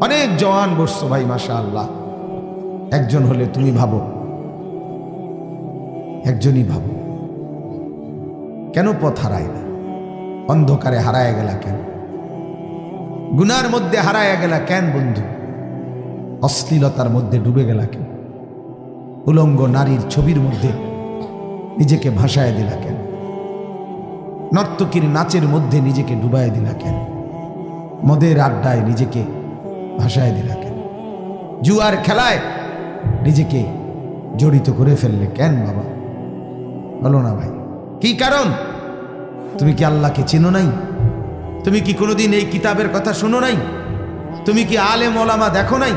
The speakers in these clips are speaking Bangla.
অনেক জওয়ান বসছো ভাই মাসা আল্লাহ একজন হলে তুমি ভাবো। একজনই ভাবো। কেন পথ হারায় না? অন্ধকারে হারায় গেলা কেন? গুনার মধ্যে হারায় গেলা কেন বন্ধু? অশ্লীলতার মধ্যে ডুবে গেলা কেন? উলঙ্গ নারীর ছবির মধ্যে নিজেকে ভাসায় দিলা কেন? নর্তকীর নাচের মধ্যে নিজেকে ডুবায় দিলা কেন? মদের আড্ডায় নিজেকে ভাসায় দিলা কেন জুয়ার খেলায় নিজেকে জড়িত করে ফেললে কেন বাবা? বলো না ভাই। কি কারণ? তুমি কি আল্লাহকে চেনো নাই? তুমি কি কোনোদিন এই কিতাবের কথা শোনো নাই? তুমি কি আলে মোলামা দেখো নাই?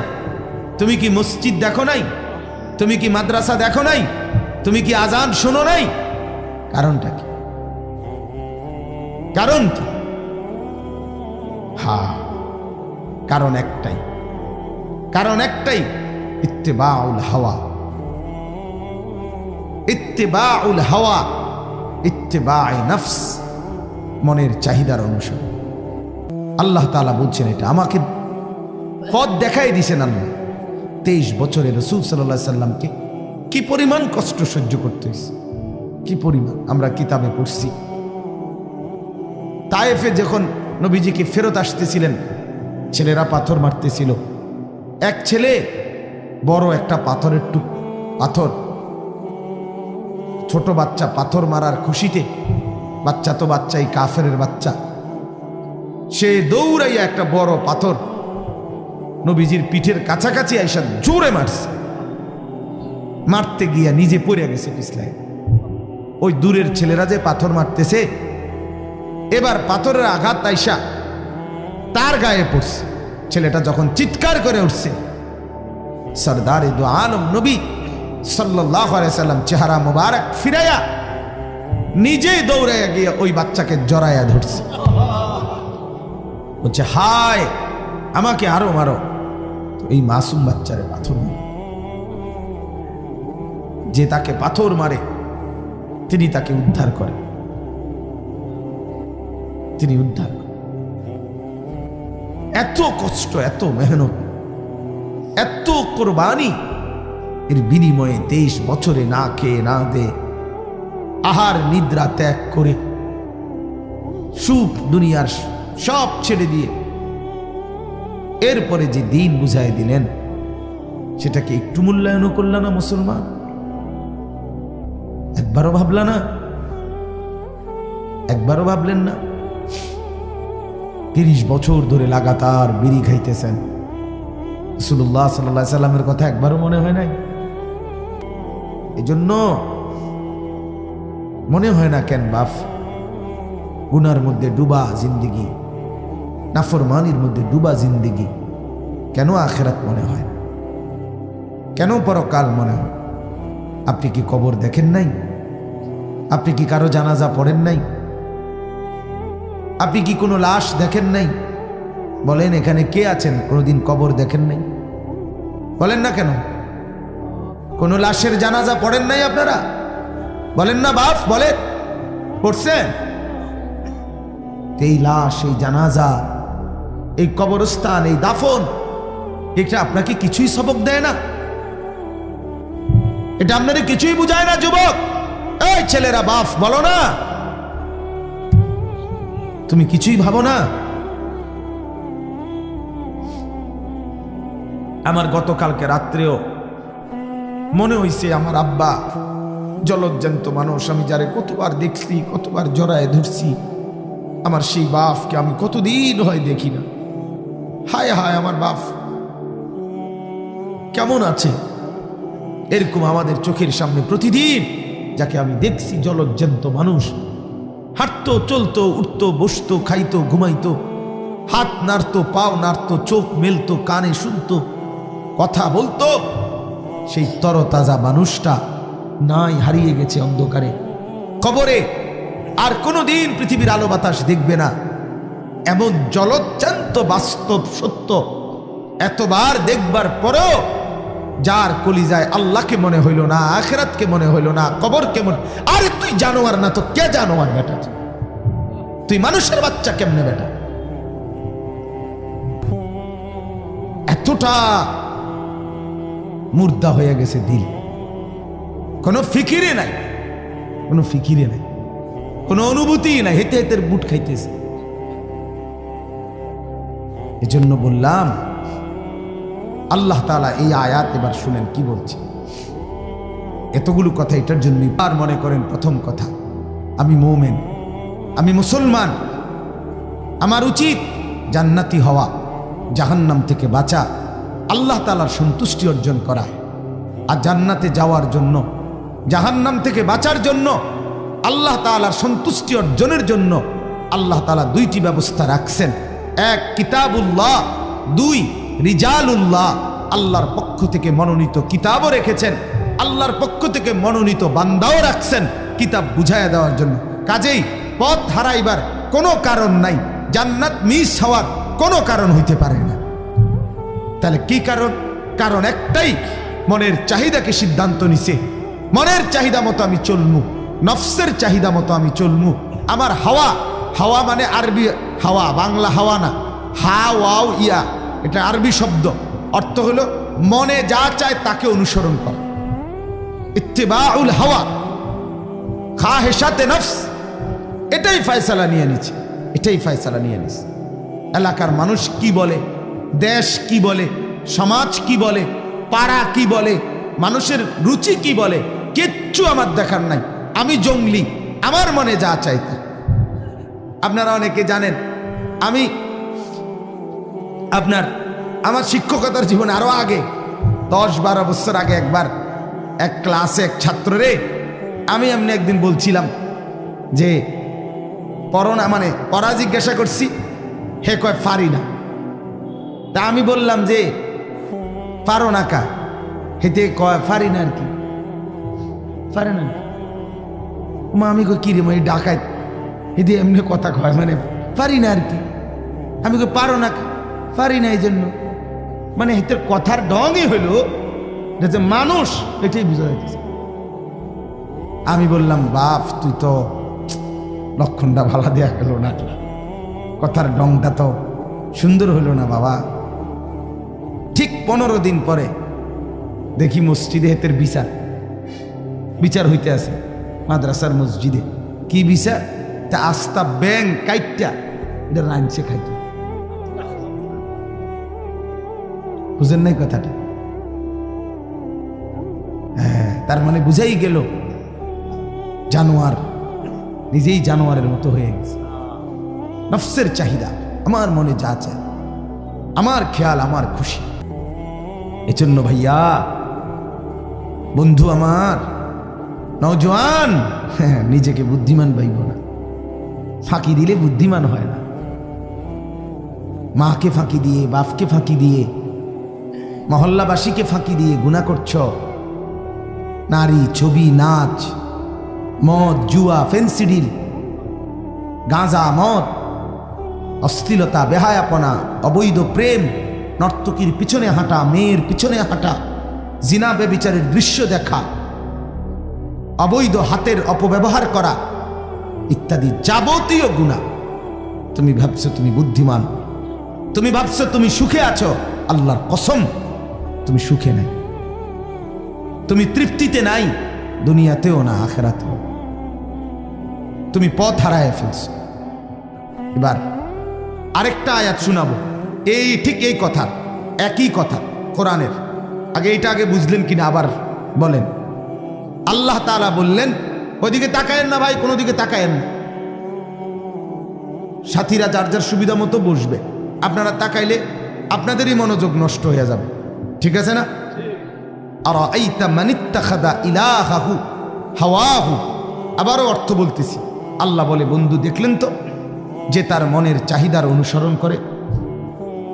তুমি কি মসজিদ দেখো নাই? তুমি কি মাদ্রাসা দেখো নাই? তুমি কি আজান শোনো নাই? কারণটা কি? কারণ কি? হা কারণ একটাই কারণ একটাই, ইত্তেবাউল হাওয়া। ইত্তেবাউল হাওয়া ইত্তেবায় নফস, মনের চাহিদার অনুসরণ। আল্লাহ তাআলা বলছেন এটা, আমাকে পথ দেখাই দিছেন আল্লাহ। তেইশ বছরে রসুল সাল্লাহ সাল্লামকে কি পরিমাণ কষ্ট সহ্য করতে হয়েছে? কি পরিমাণ? আমরা কিতাবে পড়ছি, তায়েফে যখন নবীজিকে ফেরত আসতেছিলেন। ছেলেরা পাথর মারতেছিল। এক ছেলে বড় একটা পাথরের টুক পাথর। ছোট বাচ্চা পাথর মারার খুশিতে, বাচ্চা তো বাচ্চাই কাফের বাচ্চা। সে দৌড়াইয়া একটা বড় পাথর নবীজির পিঠের কাছাকাছি আইসা জোরে মারছে। মারতে গিয়া নিজে পড়ে গেছে পিছলায়। ওই দূরের ছেলেরা যে পাথর মারতেছে এবার পাথরের আঘাত আইসা তার গায়ে পড়ছে। ছেলেটা যখন চিৎকার করে উঠছে, সরদার দু আলম নবী সাল্লাম চেহারা মোবারক ফিরাইয়া নিজেই দৌড়াইয়া গিয়ে ওই বাচ্চাকে জড়াইয়া ধরছে। বলছে, হায়, আমাকে আরও মারো। এই মাসুম বাচ্চারে পাথর যে তাকে পাথর মারে, তিনি তাকে উদ্ধার করেন তিনি উদ্ধার। এত কষ্ট, এত মেহনত, এত কোরবানি। এর বিনিময়ে তেইশ বছরে না খেয়ে, না দে, আহার নিদ্রা ত্যাগ করে সুখ দুনিয়ার সব ছেড়ে দিয়ে এরপরে যে দিন বুঝাই দিলেন, সেটাকে একটু মূল্যায়নও করল না মুসলমান। একবারও ভাবলা না, একবারও ভাবলেন না। তিরিশ বছর ধরে লাগাতার বিড়ি খাইতেছেন। রসুল্লাহ সাল্লা সাল্লামের কথা একবারও মনে হয় নাই? এজন্য মনে হয় না কেন বাফ গুনার মধ্যে ডুবা জিন্দিগি, নাফরমানির মধ্যে ডুবা জিন্দিগি কেন আখেরাত মনে হয়? কেন পরকাল মনে হয়? আপনি কি কবর দেখেন নাই? আপনি কি কারও জানাজা পড়েন নাই? আপনি কি কোনো লাশ দেখেন নাই? বলেন, এখানে কে আছেন? কোনোদিন কবর দেখেন নাই? বলেন না কেন? কোনো লাশের জানাজা পড়েন নাই আপনারা? বলেন না, বাপ, বলেন। পড়ছেন? এই লাশ, এই জানাজা, এই কবরস্থান, এই দাফন, এটা আপনাকে কিছুই সবক দেয় না। এটা আপনাদের কিছুই বুঝায় না, যুবক। এই ছেলেরা, বাপ, বলো না। তুমি কিছুই ভাবো না। আমার গতকালকে রাত্রেও মনে হইছে আমার আব্বা জলজ্জান্ত মানুষ, আমি যারে কতবার দেখছি, কতবার জড়ায় ধরছি, আমার সেই বাপকে আমি কতদিন হয় দেখি না। হায় হায়, আমার বাপ কেমন আছে? এরকম আমাদের চোখের সামনে প্রতিদিন যাকে আমি দেখছি জলজ্জান্ত মানুষ হাঁটতো, চলতো, উঠতো, বসতো, খাইতো, ঘুমাইতো। হাত নাড়তো, পাও নাড়তো, চোখ মেলতো, কানে শুনতো। কথা বলতো, সেই তরতাজা মানুষটা নাই হারিয়ে গেছে অন্ধকারে। কবরে আর কোনোদিন পৃথিবীর আলো বাতাস দেখবে না। এমন জলজ্জান্ত বাস্তব সত্য এতবার দেখবার পরেও যার কলিজায় আল্লাহকে মনে হইল না, আখেরাতকে মনে হইল না, কবরকে মনে আরে তুই জানোয়ার না তো কে জানোয়ার বেটা? তুই মানুষের বাচ্চা কেমনে বেটা? এতটা মুর্দা হয়ে গেছে দিল। কোনো ফিকিরে নাই, কোনো ফিকিরে নাই, কোনো অনুভূতি নাই হেতে হেতের বুট খাইতেছে। এজন্য বললাম আল্লাহ তাআলা এই আয়াত এবার শুনেন, কি বলছে? এতগুলো কথা এটার জন্যই আর মনে করেন প্রথম কথা, আমি মৌমেন, আমি মুসলমান, আমার উচিত জান্নাতি হওয়া, জাহান্নাম থেকে বাঁচা, আল্লাহ তালার সন্তুষ্টি অর্জন করা, আর জান্নাতে যাওয়ার জন্য, জাহান্নাম থেকে বাঁচার জন্য, আল্লাহ তালার সন্তুষ্টি অর্জনের জন্য, আল্লাহ তালা দুইটি ব্যবস্থা রাখছেন। এক, কিতাবুল্লাহ, দুই রিজালুল্লাহ, আল্লাহর পক্ষ থেকে মনোনীত কিতাবও রেখেছেন। আল্লাহর পক্ষ থেকে মনোনীত বান্দাও রাখছেন কিতাব বুঝাইয়া দেওয়ার জন্য। কাজেই পথ হারাইবার কোনো কারণ নাই, জান্নাত মিস হওয়ার কোনো কারণ হইতে পারে না। তাহলে কি কারণ? কারণ একটাই, মনের চাহিদাকে সিদ্ধান্ত নিছে। মনের চাহিদা মতো আমি চলমু, নফসের চাহিদা মতো আমি চলমু। আমার হাওয়া হাওয়া মানে আরবি হাওয়া, বাংলা হাওয়া না। হা, ওয়াও, ইয়া। এটা আরবি শব্দ। অর্থ হলো মনে যা চায় তাকে অনুসরণ করা। ইত্তেবাউল হাওয়া খা হেসাতে নফস, এটাই ফয়সালা নিয়ে নিচ্ছে, এটাই ফয়সালা নিয়ে নিচ্ছে। এলাকার মানুষ কি বলে, দেশ কি বলে, সমাজ কি বলে, পাড়া কি বলে, মানুষের রুচি কি বলে, কিচ্ছু আমার দেখার নাই। আমি জঙ্গলি, আমার মনে যা চাইতে আপনারা অনেকে জানেন, আমি আপনার, আমার শিক্ষকতার জীবনে আরও আগে, দশ বারো বছর আগে একবার, এক ক্লাসে এক ছাত্ররে আমি এমনি একদিন বলছিলাম যে পড়না মানে পড়া জিজ্ঞাসা করছি, হে কয় পারি না তা আমি বললাম যে, পারো না কা? হেতে কয় পারি না আর কি? পারে না। মা আমি কই, কিরে মই ডাকাই হেতে এমনি কথা কয় মানে পারি না আর কি? আমি কই, পারো না কা? পারি না এই জন্য মানে হেতের কথার ডংই হইল যে মানুষ, এটাই বুঝা আমি বললাম, বাপ, তুই তো লক্ষণটা ভালো দেয়া গেল না। কথার ডংটা তো সুন্দর হলো না, বাবা। ঠিক পনেরো দিন পরে দেখি মসজিদে হেতের বিচার। বিচার হইতে আছে মাদ্রাসার মসজিদে। কি বিচার? তা আস্তা ব্যাং কাইটটা। এটা রাঁধছে খাইতো। বুঝেন নাই কথাটা? হ্যাঁ তার মানে বুঝাই গেল জানোয়ার নিজেই জানোয়ারের মতো হয়ে গেছে। নফসের চাহিদা আমার মনে যা চায় আমার খেয়াল আমার খুশি। এজন্য ভাইয়া বন্ধু আমার নওজোয়ান হ্যাঁ, নিজেকে বুদ্ধিমান ভাইব না। ফাঁকি দিলে বুদ্ধিমান হয় না। মাকে ফাঁকি দিয়ে বাপকে ফাঁকি দিয়ে মহল্লাবাসীকে ফাঁকি দিয়ে গুণা করছ। নারী, ছবি, নাচ, মদ, জুয়া ফেন্সিডিল গাঁজা, মদ, অশ্লীলতা, বেহায়াপনা, অবৈধ প্রেম, নর্তকীর পিছনে হাঁটা, মেয়ের পিছনে হাঁটা, জিনা বেবিচারের দৃশ্য দেখা, অবৈধ হাতের অপব্যবহার করা ইত্যাদি যাবতীয় গুণা। তুমি ভাবছ তুমি বুদ্ধিমান, তুমি ভাবছ তুমি সুখে আছো, আল্লাহর কসম। তুমি সুখে নাই। তুমি তৃপ্তিতে নাই, দুনিয়াতেও না, আখেরাতেও। তুমি পথ হারায় ফেলছো। এবার আরেকটা আয়াত শোনাবো। এই ঠিক এই কথা, একই কথা, কোরআনের। আগে এটা আগে বুঝলেন কিনা আবার বলেন। আল্লাহ তালা বললেন ওইদিকে তাকায়েন না ভাই, কোনো দিকে তাকায়েন না। সাথীরা যার যার সুবিধা মতো বসবে। আপনারা তাকাইলে আপনাদেরই মনোযোগ নষ্ট হয়ে যাবে। ঠিক আছে না? আর আইতা মানিত্তাখাদা ইলাহাহু, হাওয়াহু। আবারও অর্থ বলতেছি, আল্লাহ বলে, বন্ধু, দেখলেন তো যে তার মনের চাহিদার অনুসরণ করে?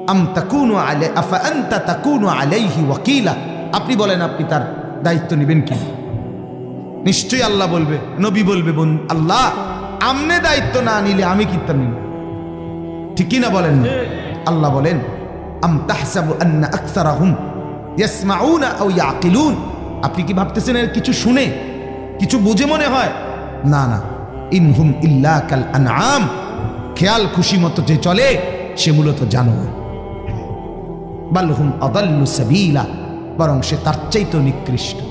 আম তাকুনু আলে, আফা আনতা তাকুনু আলাইহি ওয়াকিলা। আপনি বলেন, আপনি তার দায়িত্ব নেবেন কি? নিশ্চয়ই আল্লাহ বলবে, নবী বলবে, বোন, আল্লাহ, আমনে দায়িত্ব না নিলে আমি কি তা নিব। ঠিক না বলেন? আল্লাহ বলেন, আম তাহসাবু আন্না আকসারাহুম। আপনি কি ভাবতেছেন এর কিছু শুনে, কিছু বুঝে মনে হয়? না না। ইনহুম ইল্লা কাল আনআম। খেয়াল খুশি মতো যে চলে, সে মূলত জানোয়ার। বালহুম আদাল্লু সাবিলা, বরং সে তার চাইতেও নিকৃষ্ট।